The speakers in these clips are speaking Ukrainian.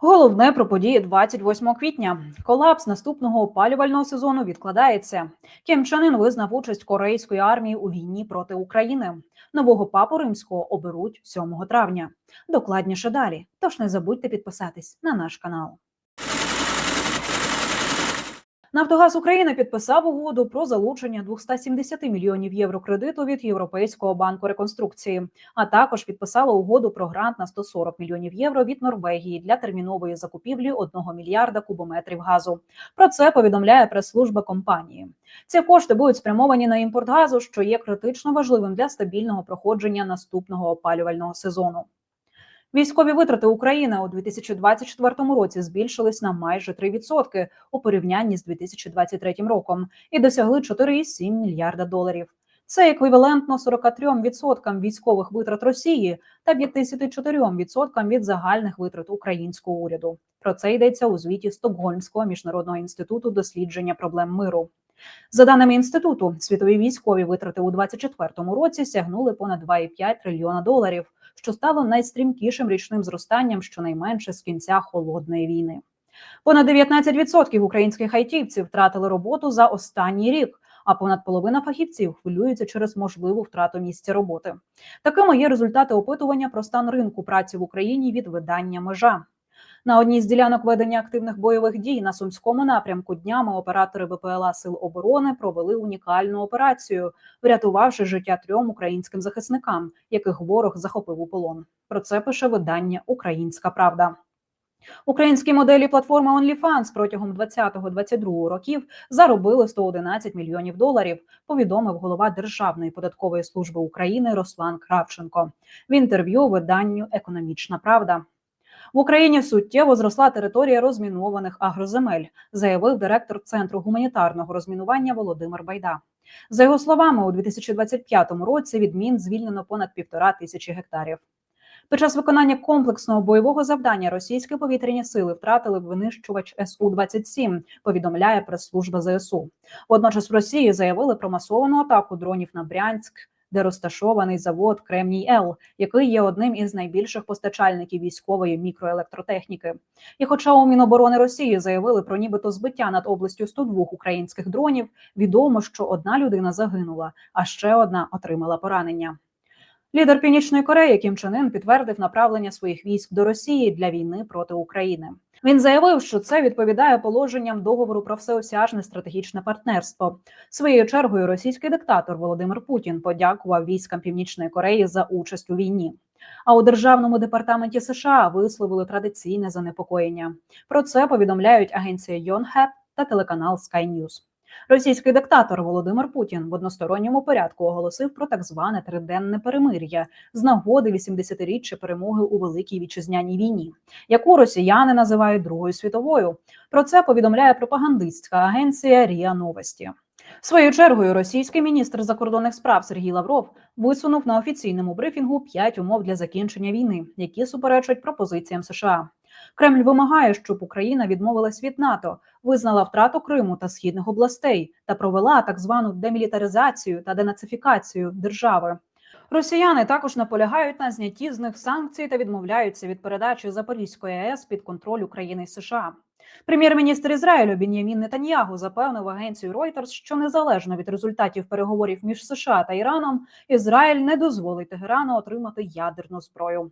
Головне про події 28 квітня. Колапс наступного опалювального сезону відкладається. Кім Чен Ін визнав участь корейської армії у війні проти України. Нового папу римського оберуть 7 травня. Докладніше далі. Тож не забудьте підписатись на наш канал. Нафтогаз України підписав угоду про залучення 270 мільйонів євро кредиту від Європейського банку реконструкції, а також підписала угоду про грант на 140 мільйонів євро від Норвегії для термінової закупівлі 1 мільярда кубометрів газу. Про це повідомляє прес-служба компанії. Ці кошти будуть спрямовані на імпорт газу, що є критично важливим для стабільного проходження наступного опалювального сезону. Військові витрати України у 2024 році збільшились на майже 3% у порівнянні з 2023 роком і досягли 4,7 мільярда доларів. Це еквівалентно 43% військових витрат Росії та 54% від загальних витрат українського уряду. Про це йдеться у звіті Стокгольмського міжнародного інституту дослідження проблем миру. За даними інституту, світові військові витрати у 2024 році сягнули понад 2,5 трильйона доларів що стало найстрімкішим річним зростанням щонайменше з кінця холодної війни. Понад 19% українських айтівців втратили роботу за останній рік. А понад половина фахівців хвилюються через можливу втрату місця роботи. Такими є результати опитування про стан ринку праці в Україні від видання межа. На одній з ділянок ведення активних бойових дій на сумському напрямку днями оператори ВПЛА Сил оборони провели унікальну операцію, врятувавши життя трьом українським захисникам, яких ворог захопив у полон. Про це пише видання Українська Правда. Українські моделі платформи OnlyFans протягом 20-22 років заробили 111 мільйонів доларів. Повідомив голова Державної податкової служби України Руслан Кравченко в інтерв'ю виданню Економічна Правда. В Україні суттєво зросла територія розмінованих агроземель, заявив директор центру гуманітарного розмінування Володимир Байда. За його словами, у 2025 році відмін звільнено понад півтора тисячі гектарів. Під час виконання комплексного бойового завдання російські повітряні сили втратили винищувач су 27 Повідомляє прес-служба ЗСУ. Водночас в Росії заявили про масовану атаку дронів на Брянськ, де розташований завод Кремній Л, який є одним із найбільших постачальників військової мікроелектротехніки. І, хоча у Міноборони Росії заявили про нібито збиття над областю 102 українських дронів, відомо, що одна людина загинула, а ще одна отримала поранення. Лідер Північної Кореї Кім Чен Ін підтвердив направлення своїх військ до Росії для війни проти України. Він заявив, що це відповідає положенням договору про всеосяжне стратегічне партнерство. Своєю чергою російський диктатор Володимир Путін подякував військам Північної Кореї за участь у війні. А у державному департаменті США висловили традиційне занепокоєння. Про це повідомляють агенція Йонхеп та телеканал Sky News. Російський диктатор Володимир Путін в односторонньому порядку оголосив про так зване триденне перемир'я з нагоди 80-річчя перемоги у великій вітчизняній війні, яку росіяни називають Другою світовою. Про це повідомляє пропагандистська агенція Ріа Новості. Своєю чергою російський міністр закордонних справ Сергій Лавров висунув на офіційному брифінгу п'ять умов для закінчення війни, які суперечать пропозиціям США. Кремль вимагає, щоб Україна відмовилась від НАТО, визнала втрату Криму та східних областей та провела так звану демілітаризацію та денацифікацію держави. Росіяни також наполягають на знятті з них санкцій та відмовляються від передачі Запорізької АЕС під контроль України і США. Прем'єр-міністр Ізраїлю Бін'ямін Нетаньягу запевнив агенцію Reuters, що незалежно від результатів переговорів між США та Іраном, Ізраїль не дозволить Тегерану отримати ядерну зброю.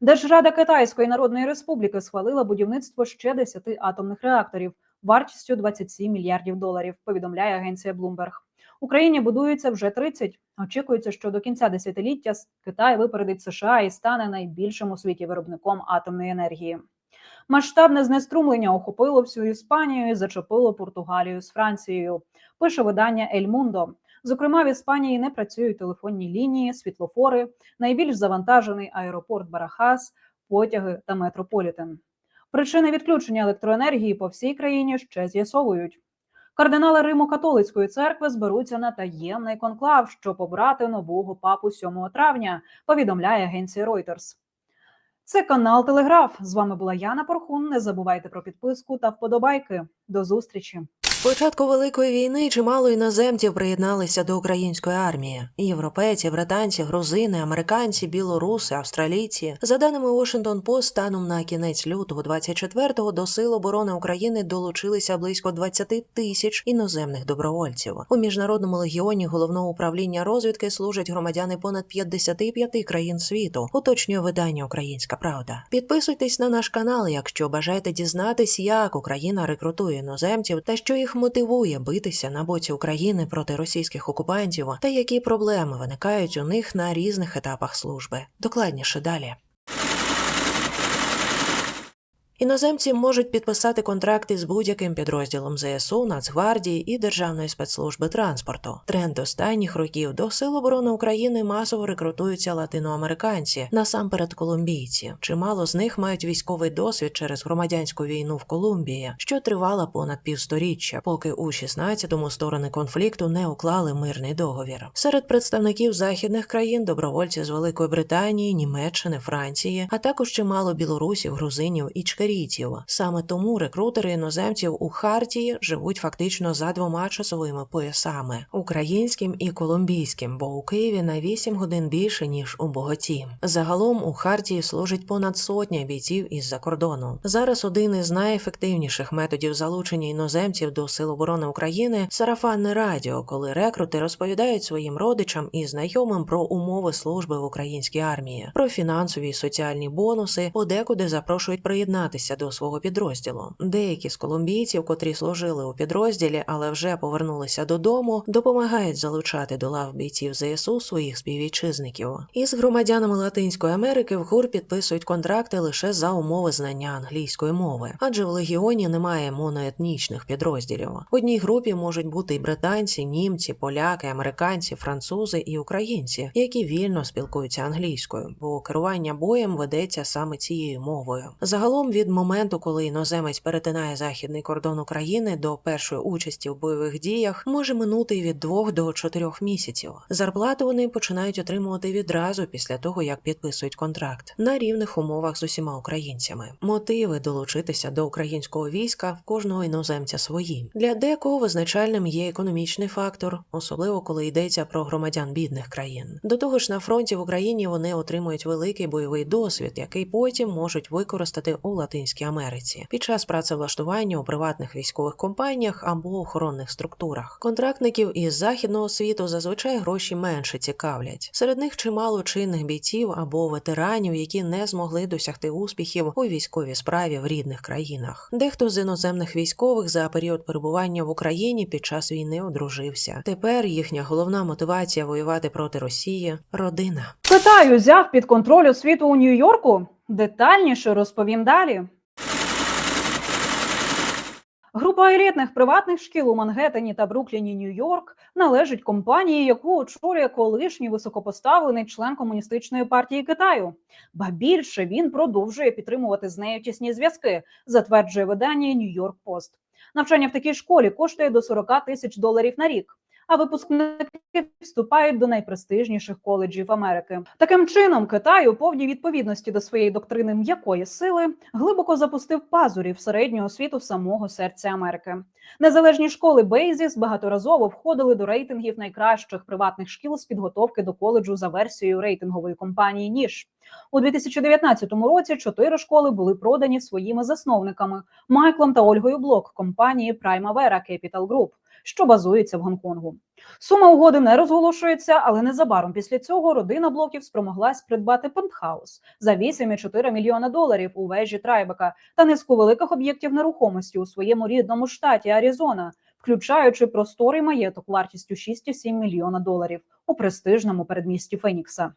Держрада Китайської Народної Республіки схвалила будівництво ще 10 атомних реакторів вартістю 27 мільярдів доларів. Повідомляє агенція Bloomberg. Україні будується вже 30. Очікується, що до кінця десятиліття Китай випередить США і стане найбільшим у світі виробником атомної енергії. Масштабне знеструмлення охопило всю Іспанію і зачепило Португалію з Францією. Пише видання Ель Мундо. Зокрема, в Іспанії не працюють телефонні лінії, світлофори, найбільш завантажений аеропорт Барахас, потяги та метрополітен. Причини відключення електроенергії по всій країні ще з'ясовують. Кардинали Римо-католицької церкви зберуться на таємний конклав, щоб обрати нового папу 7 травня. Повідомляє агенція Reuters. Це канал Телеграф. З вами була Яна Порхун. Не забувайте про підписку та вподобайки. До зустрічі. Початку великої війни чимало іноземців приєдналися до української армії: європейці, британці, грузини, американці, білоруси, австралійці. За даними Washington Post, станом на кінець лютого 24-го до сил оборони України долучилися близько 20 тисяч іноземних добровольців. У міжнародному легіоні головного управління розвідки служать громадяни понад 55 країн світу. Уточнює видання Українська Правда. Підписуйтесь на наш канал, якщо бажаєте дізнатись, як Україна рекрутує іноземців та що їх мотивує битися на боці України проти російських окупантів, та які проблеми виникають у них на різних етапах служби. Докладніше далі. Іноземці можуть підписати контракти з будь-яким підрозділом ЗСУ, Нацгвардії і Державної спецслужби транспорту. Тренд останніх років до Сил оборони України масово рекрутуються латиноамериканці, насамперед колумбійці. Чимало з них мають військовий досвід через громадянську війну в Колумбії, що тривала понад півсторіччя, поки у 16-му сторони конфлікту не уклали мирний договір. Серед представників західних країн добровольці з Великої Британії, Німеччини, Франції, а також чимало білорусів, грузинів і чкарійців. Саме тому рекрутери іноземців у Хартії живуть фактично за двома часовими поясами українським і колумбійським, бо у Києві на 8 годин більше ніж у Боготі. Загалом у Хартії служить понад сотня бійців із-за кордону. Зараз один із найефективніших методів залучення іноземців до Сил оборони України сарафанне радіо, коли рекрути розповідають своїм родичам і знайомим про умови служби в українській армії, про фінансові і соціальні бонуси, подекуди запрошують приєднатися до свого підрозділу. Деякі з колумбійців, котрі служили у підрозділі, але вже повернулися додому, допомагають залучати до лав бійців ЗСУ своїх співвітчизників. Із громадянами Латинської Америки в ГУР підписують контракти лише за умови знання англійської мови, адже в легіоні немає моноетнічних підрозділів. В одній групі можуть бути і британці, німці, поляки, американці, французи і українці, які вільно спілкуються англійською, бо керування боєм ведеться саме цією мовою. Загалом від моменту, коли іноземець перетинає західний кордон України до першої участі в бойових діях, може минути від двох до чотирьох місяців. Зарплату вони починають отримувати відразу після того, як підписують контракт на рівних умовах з усіма українцями. Мотиви долучитися до українського війська в кожного іноземця свої. Для декого визначальним є економічний фактор, особливо коли йдеться про громадян бідних країн. До того ж, на фронті в Україні вони отримують великий бойовий досвід, який потім можуть використати у Латинській Америці під час працевлаштування у приватних військових компаніях або охоронних структурах. Контрактників із західного світу зазвичай гроші менше цікавлять. Серед них чимало чинних бійців або ветеранів, які не змогли досягти успіхів у військовій справі в рідних країнах. Дехто з іноземних військових за період перебування в Україні під час війни одружився. Тепер їхня головна мотивація воювати проти Росії родина. Китай узяв під контроль освіту у Нью-Йорку. Детальніше розповім далі. Група елітних приватних шкіл у Мангеттені та Брукліні, Нью-Йорк, належить компанії, яку очолює колишній високопоставлений член комуністичної партії Китаю. Ба більше він продовжує підтримувати з нею тісні зв'язки, затверджує видання Нью-Йорк Пост. Навчання в такій школі коштує до 40 тисяч доларів на рік. А випускники вступають до найпрестижніших коледжів Америки. Таким чином, Китай у повній відповідності до своєї доктрини м'якої сили глибоко запустив пазурі в середню освіту самого серця Америки. Незалежні школи Бейзіс багаторазово входили до рейтингів найкращих приватних шкіл з підготовки до коледжу за версією рейтингової компанії Ніж. У 2019 році чотири школи були продані своїми засновниками Майклом та Ольгою Блок компанії Primavera Capital Group, що базується в Гонконгу. Сума угоди не розголошується, але незабаром після цього родина блоків спромоглась придбати пентхаус за 8,4 мільйона доларів у вежі Трайбека та низку великих об'єктів нерухомості у своєму рідному штаті Аризона, включаючи просторий маєток вартістю 6,7 мільйона доларів у престижному передмісті Фенікса.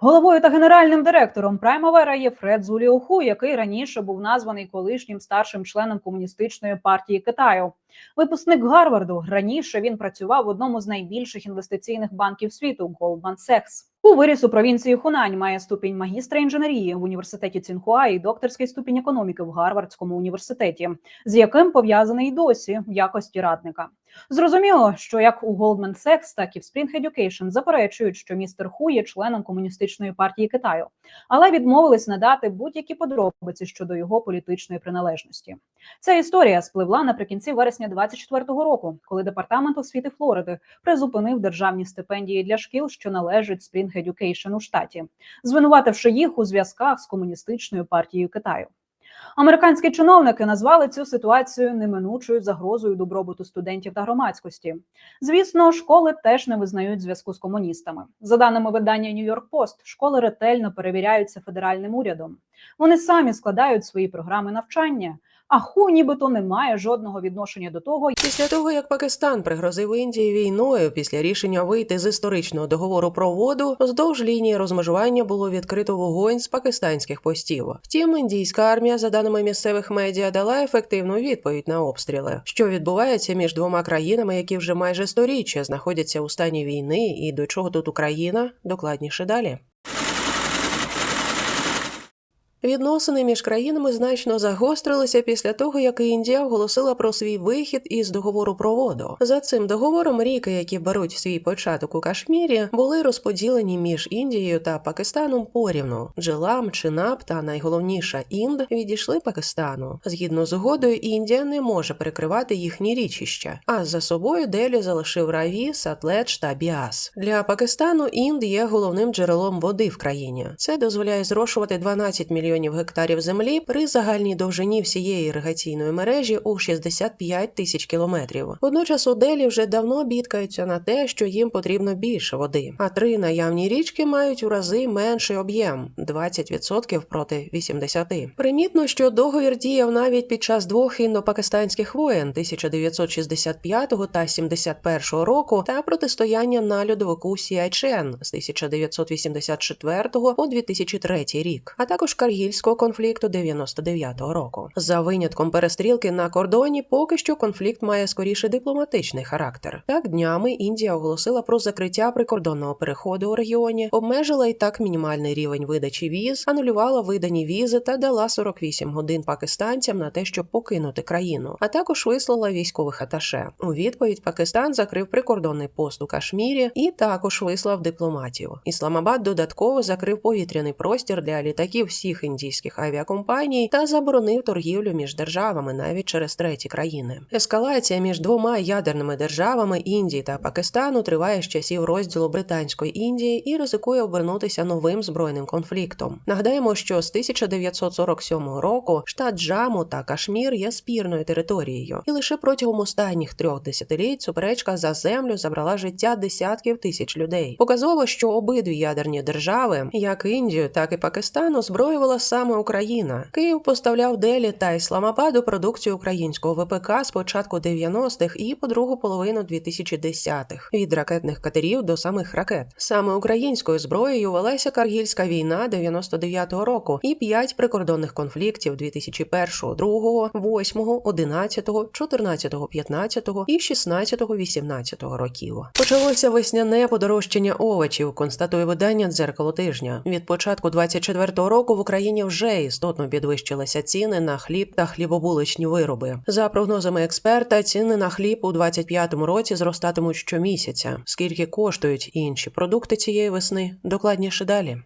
Головою та генеральним директором Праймавера є Фред Зуліоху, який раніше був названий колишнім старшим членом комуністичної партії Китаю. Випускник Гарварду раніше він працював в одному з найбільших інвестиційних банків світу Goldman Sachs. У виріс у провінції Хунань має ступінь магістра інженерії в університеті Цінхуа і докторський ступінь економіки в Гарвардському університеті, з яким пов'язаний досі в якості радника. Зрозуміло, що як у Goldman Sachs, так і в Spring Education заперечують, що містер Ху є членом комуністичної партії Китаю, але відмовились надати будь-які подробиці щодо його політичної приналежності. Ця історія спливла наприкінці вересня 24-го року, коли департамент освіти Флориди призупинив державні стипендії для шкіл, що належать Spring Education у штаті, звинувативши їх у зв'язках з комуністичною партією Китаю. Американські чиновники назвали цю ситуацію неминучою загрозою добробуту студентів та громадськості. Звісно, школи теж не визнають зв'язку з комуністами. За даними видання Нью-Йорк Пост, школи ретельно перевіряються федеральним урядом. Вони самі складають свої програми навчання. А ху нібито не має жодного відношення до того, Після того, як Пакистан пригрозив Індії війною після рішення вийти з історичного договору про воду, вздовж лінії розмежування було відкрито вогонь з пакистанських постів. Втім, індійська армія, за даними місцевих медіа, дала ефективну відповідь на обстріли, що відбувається між двома країнами, які вже майже сторіччя знаходяться у стані війни, і до чого тут Україна докладніше далі. Відносини між країнами значно загострилися після того, як Індія оголосила про свій вихід із договору про воду. За цим договором ріки, які беруть свій початок у Кашмірі, були розподілені між Індією та Пакистаном порівну. Джилам, Чинаб та найголовніша Інд відійшли Пакистану. Згідно з угодою, Індія не може перекривати їхні річища. А за собою Делі залишив Раві, Сатледж та Біас. Для Пакистану Інд є головним джерелом води в країні. Це дозволяє зрошувати 12 мільйонів гектарів землі при загальній довжині всієї іригаційної мережі у 65 тисяч кілометрів. Водночас у Делі вже давно бідкаються на те, що їм потрібно більше води. А три наявні річки мають у рази менший об'єм 20% проти 80%. Примітно, що договір діяв навіть під час двох індопакистанських воєн 1965 та 71 року та протистояння на льодовику Сіайчен з 1984 по 2003 рік, а також каргільського конфлікту 99-го року. За винятком перестрілки на кордоні, поки що конфлікт має скоріше дипломатичний характер. Так днями Індія оголосила про закриття прикордонного переходу у регіоні, обмежила і так мінімальний рівень видачі віз, анулювала видані візи та дала 48 годин пакистанцям на те, щоб покинути країну, а також вислала військових аташе. У відповідь Пакистан закрив прикордонний пост у Кашмірі і також вислав дипломатів. Ісламабад додатково закрив повітряний простір для літаків всіх індійських авіакомпаній та заборонив торгівлю між державами навіть через треті країни. Ескалація між двома ядерними державами Індії та Пакистану триває з часів розділу Британської Індії і ризикує обернутися новим збройним конфліктом. Нагадаємо, що з 1947 року штат Джаму та Кашмір є спірною територією, і лише протягом останніх трьох десятиліть суперечка за землю забрала життя десятків тисяч людей. Показово, що обидві ядерні держави, як Індію, так і Пакистан, озброювала саме Україна. Київ поставляв Делі та Ісламабаду продукцію українського ВПК з початку 90-х і по другу половину 2010-х. від ракетних катерів до самих ракет. Саме українською зброєю велася Каргільська війна 99-го року і п'ять прикордонних конфліктів 2001, 2, 8, 11, 14, 15 і 16, 18 років. Почалося весняне подорожчання овочів, констатує видання дзеркало тижня. Від початку 24-го року в Україні вже істотно підвищилися ціни на хліб та хлібобуличні вироби. За прогнозами експерта, ціни на хліб у 25-му році зростатимуть щомісяця. Скільки коштують інші продукти цієї весни? Докладніше далі.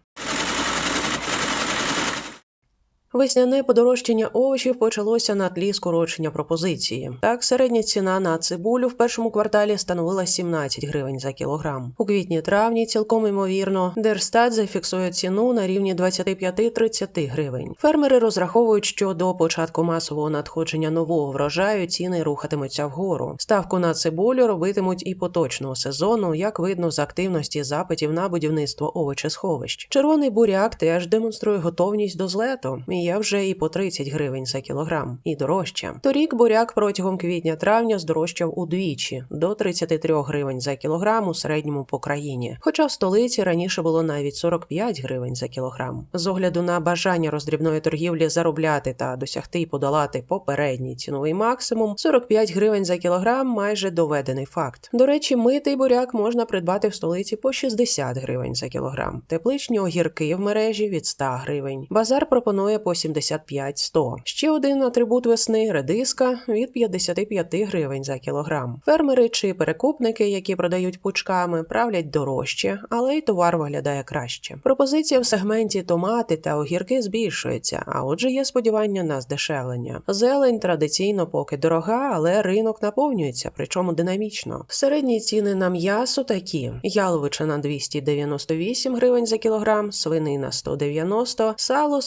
Весняне подорожчання овочів почалося на тлі скорочення пропозиції. Так, середня ціна на цибулю в першому кварталі становила 17 гривень за кілограм. У квітні-травні, цілком ймовірно, Держстат зафіксує ціну на рівні 25-30 гривень. Фермери розраховують, що до початку масового надходження нового врожаю ціни рухатимуться вгору. Ставку на цибулю робитимуть і поточного сезону, як видно з активності запитів на будівництво овочесховищ. Червоний буряк теж демонструє готовність до злету. Є вже і по 30 гривень за кілограм, і дорожче. Торік буряк протягом квітня-травня здорожчав удвічі до 33 гривень за кілограм у середньому по країні. Хоча в столиці раніше було навіть 45 гривень за кілограм. З огляду на бажання роздрібної торгівлі заробляти та досягти і подолати попередній ціновий максимум, 45 гривень за кілограм майже доведений факт. До речі, митий буряк можна придбати в столиці по 60 гривень за кілограм. Тепличні огірки в мережі від 100 гривень. Базар пропонує по 85-100. Ще один атрибут весни редиска від 55 гривень за кілограм. Фермери чи перекупники, які продають пучками, правлять дорожче, але й товар виглядає краще. Пропозиція в сегменті томати та огірки збільшується, а отже, є сподівання на здешевлення. Зелень традиційно поки дорога, але ринок наповнюється, причому динамічно. Середні ціни на м'ясо такі: яловичина 298 гривень за кілограм, свинина 190, сало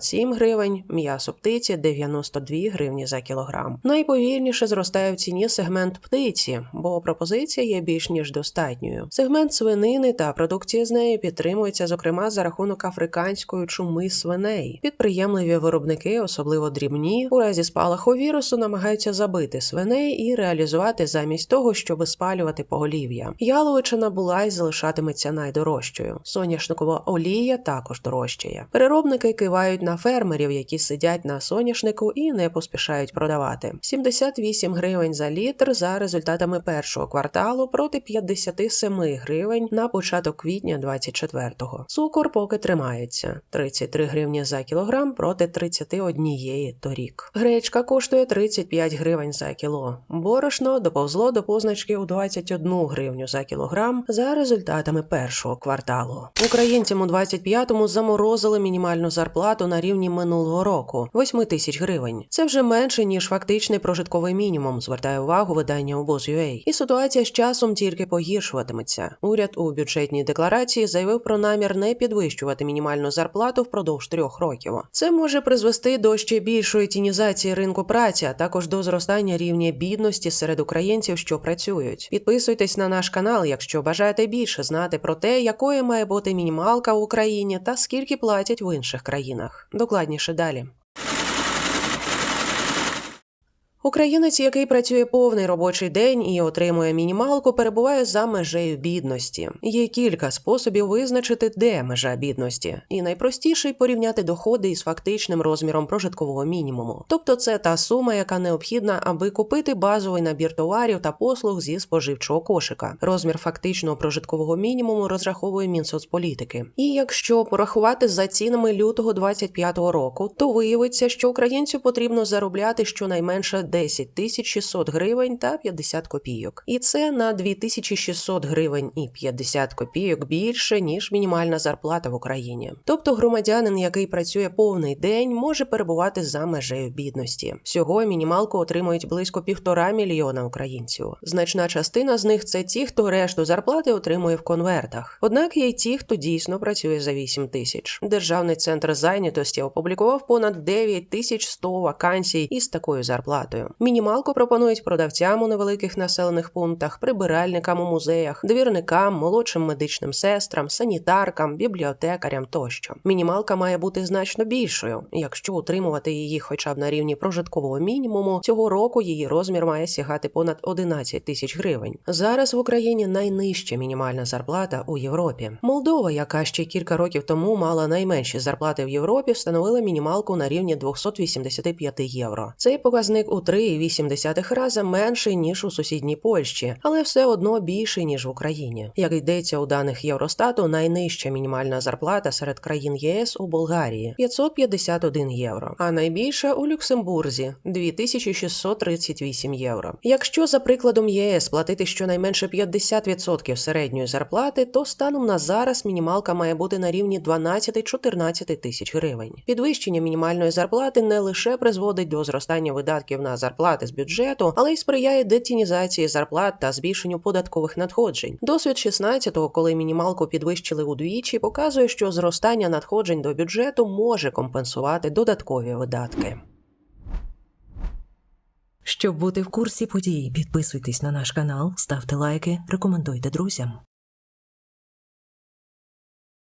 167 гривень, м'ясо птиці 92 гривні за кілограм. Найповільніше зростає в ціні сегмент птиці, бо пропозиція є більш ніж достатньою. Сегмент свинини та продукція з неї підтримується, зокрема, за рахунок африканської чуми свиней. Підприємливі виробники, особливо дрібні, у разі спалаху вірусу намагаються забити свиней і реалізувати замість того, щоб спалювати поголів'я. Яловичина була і залишатиметься найдорожчою. Соняшникова олія також дорожчає. Переробники кивають на фермерів, які сидять на соняшнику і не поспішають продавати. 78 гривень за літр за результатами першого кварталу проти 57 гривень на початок квітня 24-го. Цукор поки тримається 33 гривні за кілограм проти 31 торік. Гречка коштує 35 гривень за кіло. Борошно доповзло до позначки у 21 гривню за кілограм за результатами першого кварталу. Українцям у 25-му заморозили мінімальну зарплату на рівні минулого року 8 тисяч гривень. Це вже менше ніж фактичний прожитковий мінімум. Звертає увагу видання обоз.ua. І ситуація з часом тільки погіршуватиметься. Уряд у бюджетній декларації заявив про намір не підвищувати мінімальну зарплату впродовж трьох років. Це може призвести до ще більшої тінізації ринку праці, а також до зростання рівня бідності серед українців, що працюють. Підписуйтесь на наш канал, якщо бажаєте більше знати про те, якою має бути мінімалка в Україні та скільки платять в інших країнах. Докладніше далі. Українець, який працює повний робочий день і отримує мінімалку, перебуває за межею бідності. Є кілька способів визначити, де межа бідності, і найпростіший порівняти доходи із фактичним розміром прожиткового мінімуму. Тобто, це та сума, яка необхідна, аби купити базовий набір товарів та послуг зі споживчого кошика. Розмір фактичного прожиткового мінімуму розраховує Мінсоцполітики. І якщо порахувати за цінами лютого 25-го року, то виявиться, що українцю потрібно заробляти щонайменше 10 тисяч 600 гривень та 50 копійок. І це на 2600 гривень і 50 копійок більше, ніж мінімальна зарплата в Україні. Тобто громадянин, який працює повний день, може перебувати за межею бідності. Всього мінімалку отримують близько півтора мільйона українців. Значна частина з них це ті, хто решту зарплати отримує в конвертах. Однак є й ті, хто дійсно працює за 8 тисяч. Державний центр зайнятості опублікував понад 9100 вакансій із такою зарплатою. Мінімалку пропонують продавцям у невеликих населених пунктах, прибиральникам у музеях, двірникам, молодшим медичним сестрам, санітаркам, бібліотекарям тощо. Мінімалка має бути значно більшою. Якщо утримувати її хоча б на рівні прожиткового мінімуму, цього року її розмір має сягати понад 11 тисяч гривень. Зараз в Україні найнижча мінімальна зарплата у Європі. Молдова, яка ще кілька років тому мала найменші зарплати в Європі, встановила мінімалку на рівні 285 євро. Цей показник у 3,8 рази менший ніж у сусідній Польщі, але все одно більший ніж в Україні. Як йдеться у даних Євростату, найнижча мінімальна зарплата серед країн єС у Болгарії 551 євро, а найбільша у Люксембурзі 2638 євро. Якщо за прикладом ЄС платити щонайменше 50% середньої зарплати, то станом на зараз мінімалка має бути на рівні 12-14 тисяч гривень. Підвищення мінімальної зарплати не лише призводить до зростання видатків на зарплати з бюджету, але й сприяє детінізації зарплат та збільшенню податкових надходжень. Досвід 16-го, коли мінімалку підвищили удвічі, показує, що зростання надходжень до бюджету може компенсувати додаткові видатки. Щоб бути в курсі подій, підписуйтесь на наш канал, ставте лайки, рекомендуйте друзям.